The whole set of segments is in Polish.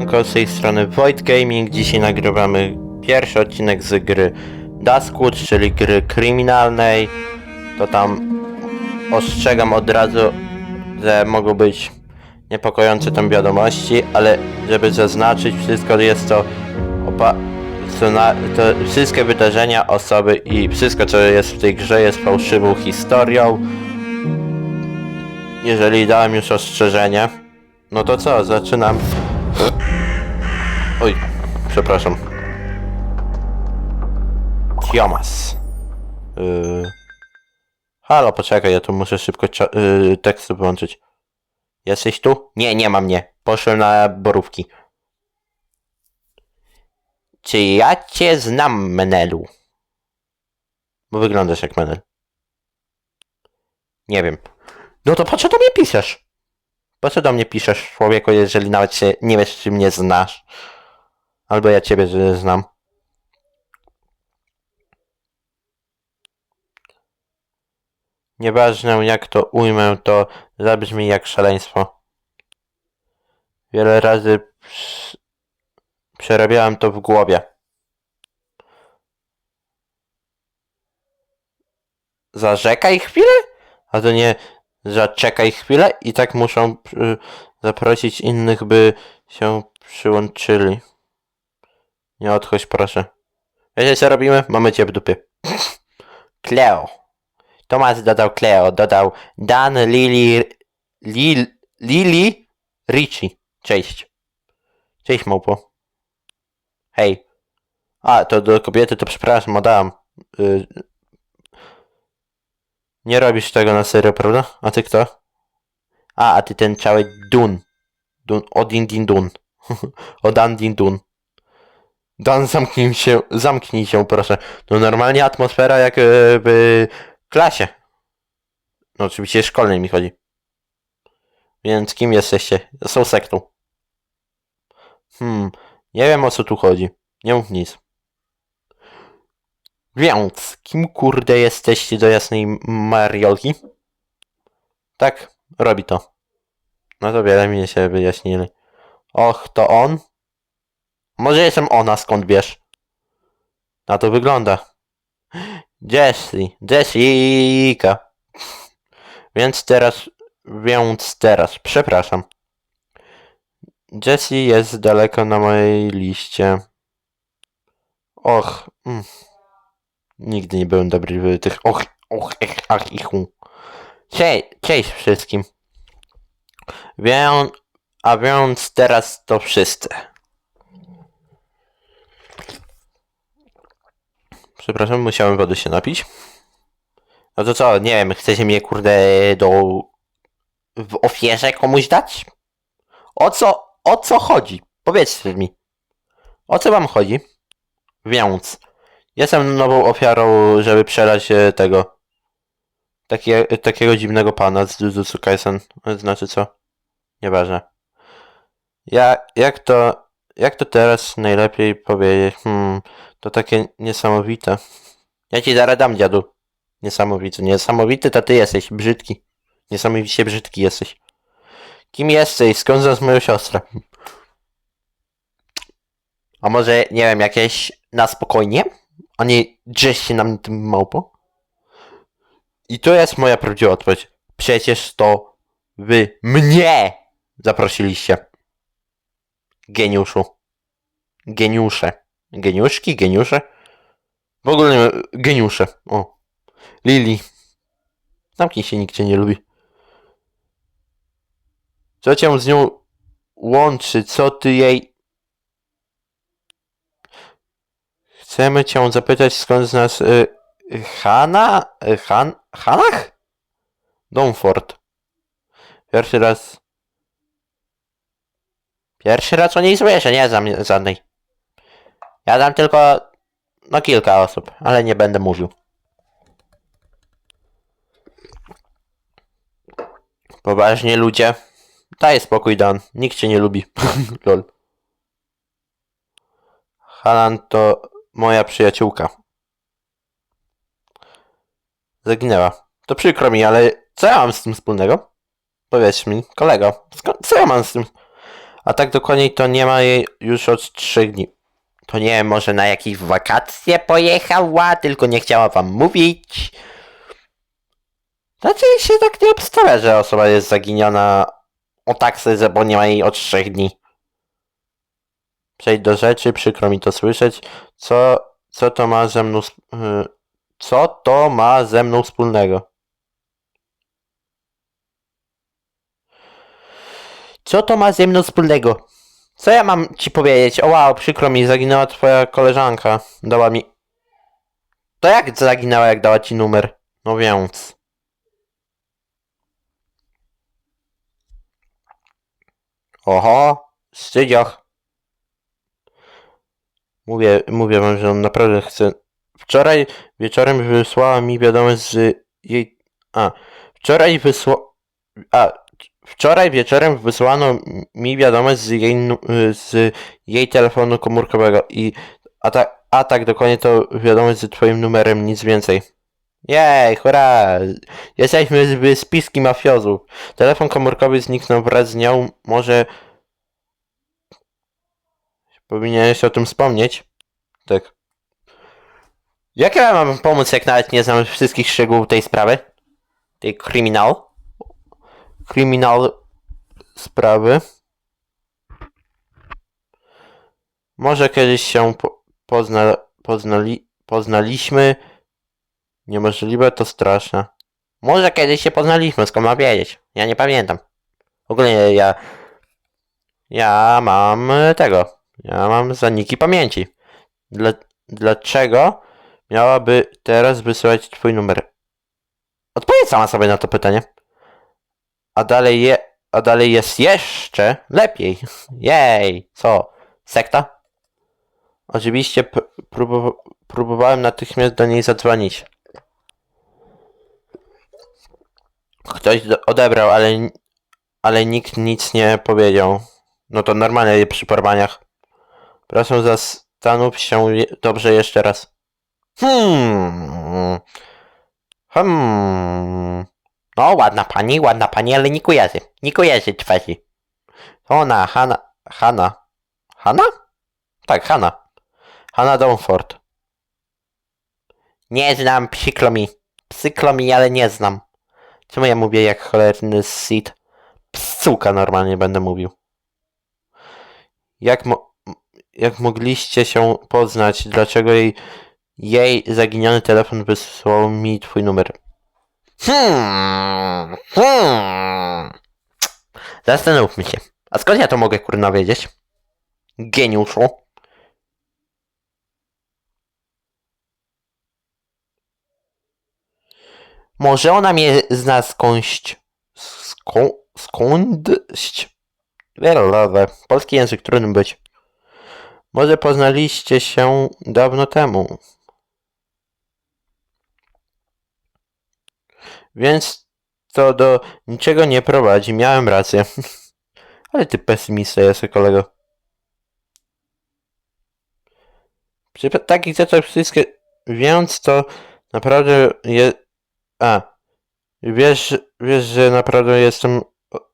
Tylko z tej strony Void Gaming. Dzisiaj nagrywamy pierwszy odcinek z gry Duskwood, czyli gry kryminalnej. To tam ostrzegam od razu, że mogą być niepokojące tam wiadomości, ale żeby zaznaczyć wszystko jest to opa co na, to wszystkie wydarzenia, osoby i wszystko co jest w tej grze jest fałszywą historią. Jeżeli dałem już ostrzeżenie, no to co, zaczynam. Oj, przepraszam. Tiomas. Yy... Halo, poczekaj, ja tu muszę szybko yy, teksty włączyć. Jesteś tu? Nie, nie ma mnie. Poszłem na borówki. Czy ja cię znam, Menelu? Bo wyglądasz jak Menel. Nie wiem. No to po co do mnie piszesz? Po co do mnie piszesz, człowieku, jeżeli nawet się nie wiesz, czy mnie znasz? Albo ja ciebie znam. Nieważne jak to ujmę, to zabrzmi jak szaleństwo. Wiele razy przerabiałem to w głowie. Zarzekaj chwilę? A to nie zaczekaj chwilę i tak muszą y, zaprosić innych, by się przyłączyli. Nie odchodź proszę. Wiecie co robimy? Mamy cię w dupie. Cleo. Tomasz dodał Cleo, dodał Dan, Lili, Lil, Lili. Cześć. Cześć małpo. Hej. A, to do kobiety to przepraszam, dodałam. Y, nie robisz tego na serio, prawda? A ty kto? A, a ty ten cały Dun. Dun, Odin Din Dun. Odan Din Dun. Dan, zamknij się, zamknij się, proszę. No normalnie atmosfera jak e, w klasie. No oczywiście szkolnej mi chodzi. Więc kim jesteście? Są sektą. Hmm, nie wiem o co tu chodzi. Nie mów nic. Więc, kim kurde jesteście do jasnej Mariolki? Tak, robi to. No to wiele mi się wyjaśnili. Och, to on? Może jestem ona, skąd wiesz? Na to wygląda. Jessie, Jessica. Więc teraz, więc teraz, przepraszam. Jessie jest daleko na mojej liście. Och, mm. Nigdy nie byłem dobry w tych och, och, ech, ach i hu. Cześć, cześć wszystkim. Więc, a więc teraz to wszyscy. Przepraszam, musiałem wody się napić. No to co, nie wiem, chcecie mnie kurde do... w ofierze komuś dać? O co, o co chodzi? Powiedzcie mi. O co wam chodzi? Więc... Jestem nową ofiarą, żeby przelać e, tego. Takie, takiego dziwnego pana z Jujutsu Kaisen. Znaczy co? Nieważne. Ja, jak to, jak to teraz najlepiej powiedzieć? Hmm, to takie niesamowite. Ja ci zaraz dam, dziadu. Niesamowity. Niesamowity to ty jesteś, brzydki. Niesamowicie brzydki jesteś. Kim jesteś? Skąd znasz moją siostrę? A może, nie wiem, jakieś na spokojnie? A nie drzesz się na mnie tym małpo? I to jest moja prawdziwa odpowiedź. Przecież to wy mnie zaprosiliście. Geniuszu. Geniusze. Geniuszki? Geniusze? W ogóle nie Geniusze. O. Lili. Zamknij się, nikt cię nie lubi. Co cię z nią łączy? Co ty jej... Chcemy cię zapytać, skąd znasz y, Hanna? Y, Han... Hanach? Domford. Pierwszy raz... Pierwszy raz o niej słyszę, nie znam żadnej. Ja znam tylko... No kilka osób, ale nie będę mówił. Poważnie ludzie. Daj spokój Dan, nikt cię nie lubi. Lol. Hanan to moja przyjaciółka. Zaginęła. To przykro mi, ale co ja mam z tym wspólnego? Powiedz mi, kolego, co ja mam z tym? A tak dokładniej to nie ma jej już od trzech dni. To nie wiem, może na jakieś wakacje pojechała, tylko nie chciała wam mówić. Znaczy się tak nie obstawia, że osoba jest zaginiona o tak sobie, bo nie ma jej od trzech dni. Przejdź do rzeczy, przykro mi to słyszeć. Co, co to ma ze mną... y, Co to ma ze mną wspólnego? Co to ma ze mną wspólnego? Co ja mam ci powiedzieć? O wow, przykro mi, zaginęła twoja koleżanka. Dała mi... To jak zaginęła, jak dała ci numer? No więc... Oho, stydzioch. Mówię, mówię wam, że on naprawdę chce... Wczoraj wieczorem wysłała mi wiadomość z jej... A, wczoraj wysła... A, wczoraj wieczorem wysłano mi wiadomość z jej, z jej telefonu komórkowego i... A, ta, a tak dokładnie to wiadomość z twoim numerem, nic więcej. Jej, hurra! Jesteśmy w spiski mafiozów. Telefon komórkowy zniknął wraz z nią. Może... Powinieneś o tym wspomnieć? Tak. Jak ja mam pomóc, jak nawet nie znam wszystkich szczegółów tej sprawy? Tej kryminal? Kryminal sprawy? Może kiedyś się po, pozna, poznali, poznaliśmy. Niemożliwe, to straszne. Może kiedyś się poznaliśmy, skąd mam wiedzieć? Ja nie pamiętam. Ogólnie ja... Ja mam e, tego. Ja mam zaniki pamięci. Dla, dlaczego miałaby teraz wysyłać twój numer? Odpowiedz sama sobie na to pytanie. A dalej je... A dalej jest jeszcze lepiej. Jej, co? Sekta? Oczywiście próbowałem natychmiast do niej zadzwonić. Ktoś odebrał, ale, ale nikt nic nie powiedział. No to normalnie przy porwaniach. Proszę zastanów się dobrze jeszcze raz. Hmm. Hmm. No, ładna pani, ładna pani, ale nie kojarzy. Nie kojarzy twarzy. Ona, Hanna. Hanna. Hanna? Tak, Hanna. Hanna Domford. Nie znam, przykro mi. Mi, ale nie znam. Czemu ja mówię jak cholerny Sid? Psuka normalnie będę mówił. Jak, mo- jak mogliście się poznać? Dlaczego jej, jej zaginiony telefon wysłał mi twój numer? Hmm, hmm. Zastanówmy się. A skąd ja to mogę kurna wiedzieć? Geniuszu. Może ona mnie zna skądś. Ską, skądś? Wiele Polski język trudny być. Może poznaliście się dawno temu. Więc to do niczego nie prowadzi. Miałem rację. Ale ty pesymista jesteś, kolego. Przy takich rzeczach wszystkie... Więc to naprawdę je... A. Wiesz, wiesz, że naprawdę jestem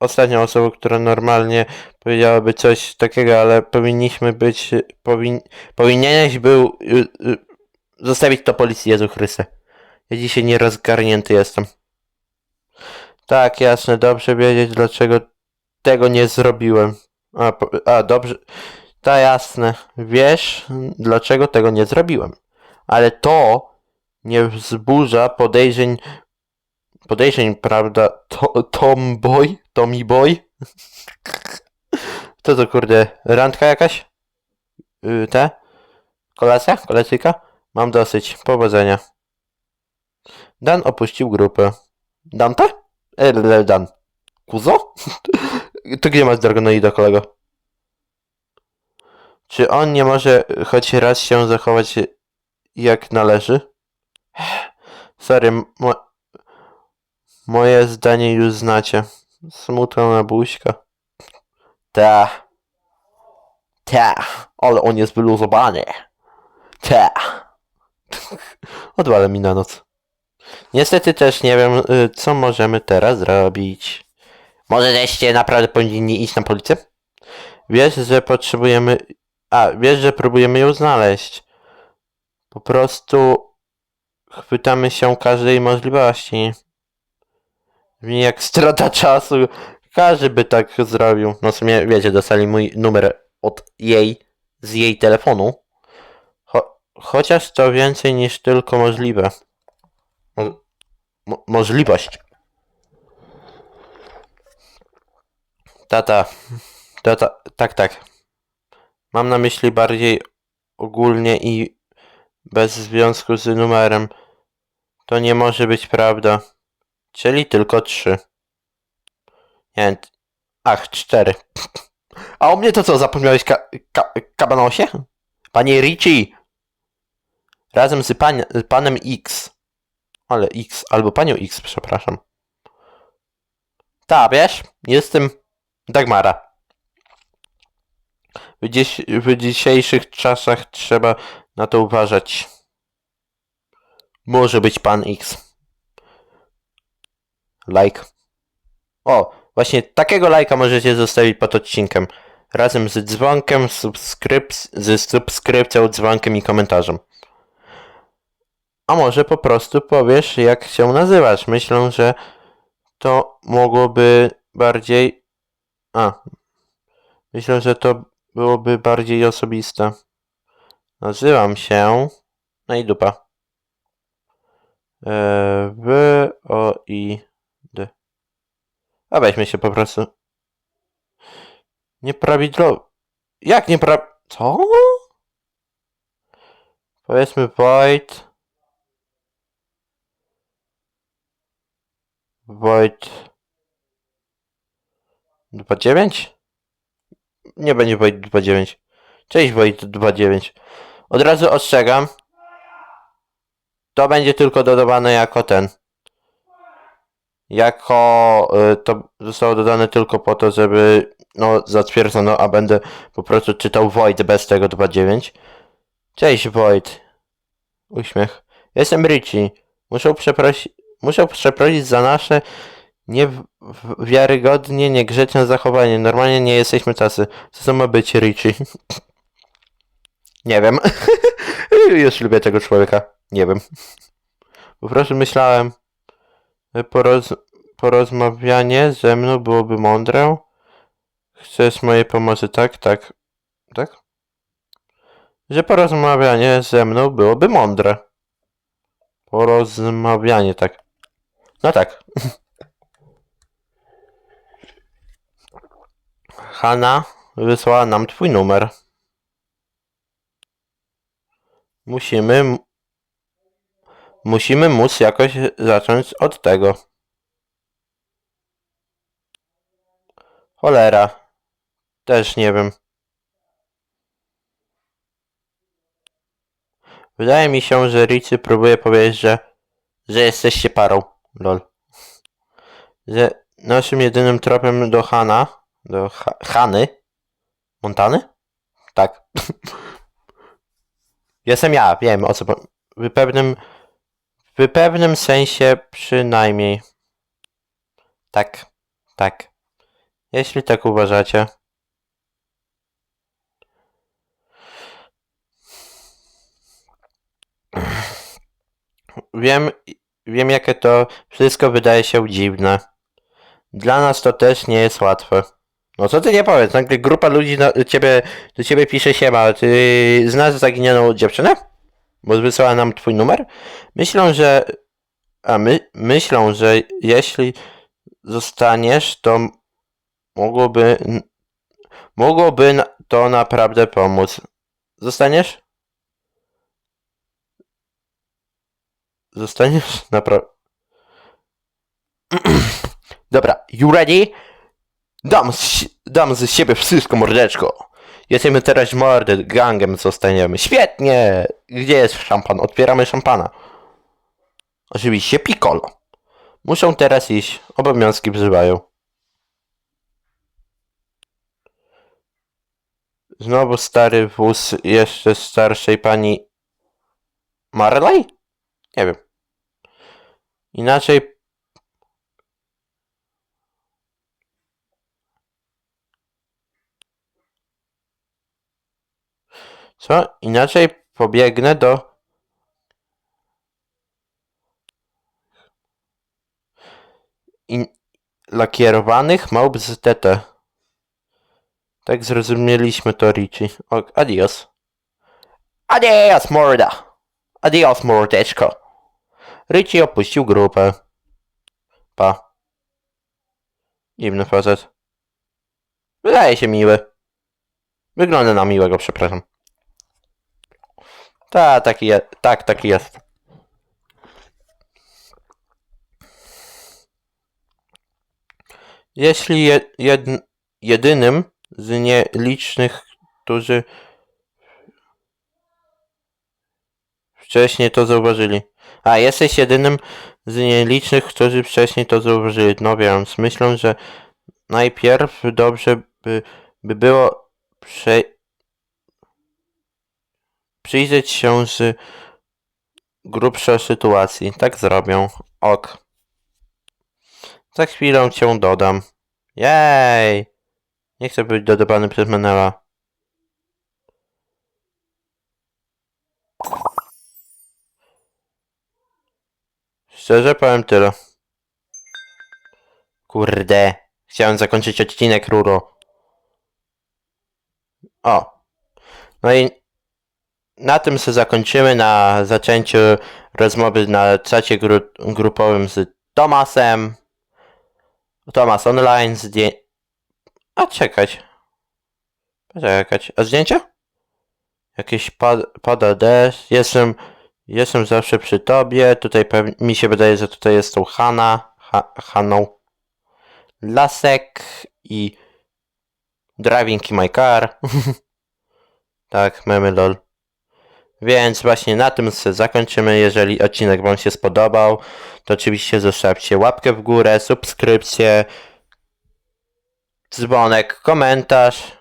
ostatnią osobą, która normalnie powiedziałaby coś takiego, ale powinniśmy być... Powin, powinieneś był y, y, zostawić to policji Jezu Chryste. Ja dzisiaj nierozgarnięty jestem. Tak, jasne, dobrze wiedzieć, dlaczego tego nie zrobiłem. A, a dobrze. Ta jasne. Wiesz, dlaczego tego nie zrobiłem. Ale to nie wzburza podejrzeń. Podejrzeń, prawda? To, Tomboy? Tommy Boy? Co to kurde? Randka jakaś? Yy, te? Kolacja? Kolacyjka? Mam dosyć. Powodzenia. Dan opuścił grupę. Dante? Eee, Dan. Kuzo? to gdzie masz Dragonoida, kolego? Czy on nie może choć raz się zachować jak należy? Sorry, mo moje zdanie już znacie. Smutna buźka. Ta. Ta. Ale on jest wyluzowany. Ta. Odwalę mi na noc. Niestety też nie wiem, y, co możemy teraz zrobić. Może żeście naprawdę powinni iść na policję? Wiesz, że potrzebujemy... A, wiesz, że próbujemy ją znaleźć. Po prostu chwytamy się każdej możliwości. Brzmi jak strata czasu. Każdy by tak zrobił. No w sumie, wiecie, dostali mój numer od jej, z jej telefonu. Cho chociaż to więcej niż tylko możliwe. Mo mo możliwość. Tata. Tata. Tak, tak. Mam na myśli bardziej ogólnie i bez związku z numerem. To nie może być prawda. Czyli tylko trzy. Nie. Ach, cztery. A o mnie to co, zapomniałeś ka ka kabanosie? Panie Richie! Razem z, pan z panem X. Ale X, albo panią X, przepraszam. Ta, wiesz? Jestem Dagmara. W, dziś w dzisiejszych czasach trzeba na to uważać. Może być pan X. Like. O, właśnie takiego lajka możecie zostawić pod odcinkiem. Razem z dzwonkiem, subskryp subskrypcją, dzwonkiem i komentarzem. A może po prostu powiesz, jak się nazywasz. Myślę, że to mogłoby bardziej. A. Myślę, że to byłoby bardziej osobiste. Nazywam się. No i dupa. E, w, O, I, D. A weźmy się po prostu. Nieprawidłowo. Jak niepra... Co? Powiedzmy Void. Void. 29? Nie będzie Void 29. Cześć Void 29. Od razu ostrzegam. To będzie tylko dodawane jako ten. Jako y, to zostało dodane tylko po to, żeby no zatwierdzono, a będę po prostu czytał Void bez tego 29. Cześć Void. Uśmiech. Jestem Richie. Muszę przeprosić, muszę przeprosić za nasze niewiarygodnie niegrzeczne zachowanie. Normalnie nie jesteśmy tacy. Co to ma być Richie? nie wiem. Już lubię tego człowieka. Nie wiem. Po prostu myślałem, poroz porozmawianie ze mną byłoby mądre. Chcesz mojej pomocy, tak? Tak. Tak? Że porozmawianie ze mną byłoby mądre. Porozmawianie, tak. No tak. Hanna wysłała nam twój numer. Musimy Musimy móc jakoś zacząć od tego. Cholera. Też nie wiem. Wydaje mi się, że Ricy próbuje powiedzieć, że, że jesteście parą. Lol. Że naszym jedynym tropem do Hana, do ha Hany, Montany? Tak. Jestem ja, wiem o co. W pewnym w pewnym sensie przynajmniej. Tak, tak. Jeśli tak uważacie. Wiem, wiem jakie to wszystko wydaje się dziwne. Dla nas to też nie jest łatwe. No co ty nie powiedz, nagle grupa ludzi do ciebie, do ciebie pisze siema, ty znasz zaginioną dziewczynę? Bo wysłała nam twój numer? Myślę, że. A my myślą, że jeśli zostaniesz, to mogłoby. Mogłoby to naprawdę pomóc. Zostaniesz? Zostaniesz? Naprawdę. Dobra, you ready? Dam z, dam z siebie wszystko, mordeczko. Jesteśmy teraz mordy, gangiem zostaniemy. Świetnie! Gdzie jest szampan? Otwieramy szampana. Oczywiście piccolo. Muszą teraz iść. Obowiązki wzywają. Znowu stary wóz jeszcze starszej pani Marley? Nie wiem. Inaczej Co? Inaczej pobiegnę do... In... Lakierowanych małp z TT. Tak zrozumieliśmy to, Richie. O, adios. Adios, morda! Adios, mordeczko. Richie opuścił grupę. Pa. Dziwny facet. Wydaje się miły. Wygląda na miłego, przepraszam. Ta, taki je, tak, taki jest. Jeśli je, jed, jedynym z nielicznych, którzy wcześniej to zauważyli. A, jesteś jedynym z nielicznych, którzy wcześniej to zauważyli. No więc, myślę, że najpierw dobrze by, by było prze, przyjrzeć się z grubsza sytuacji. Tak zrobię. Ok. Za chwilę cię dodam. Jej! Nie chcę być dodawany przez Menela. Szczerze powiem tyle. Kurde. Chciałem zakończyć odcinek Ruro. O. No i na tym sobie zakończymy na zaczęciu rozmowy na czacie gru grupowym z Tomasem. Tomas online zdję... A czekać. Poczekać. A zdjęcia? Jakieś pad pada deszcz. Jestem... Jestem zawsze przy tobie. Tutaj. Mi się wydaje, że tutaj jest tą Hanna. Ha Haną. Lasek i... Driving in my car. tak, memy lol. Więc właśnie na tym zakończymy. Jeżeli odcinek Wam się spodobał, to oczywiście zostawcie łapkę w górę, subskrypcję, dzwonek, komentarz.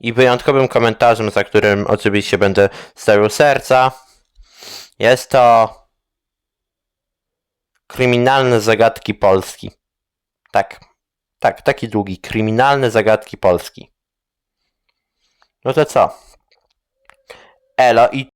I wyjątkowym komentarzem, za którym oczywiście będę stawiał serca, jest to kryminalne zagadki Polski. Tak, tak, taki długi. Kryminalne zagadki Polski. No to co? Elo i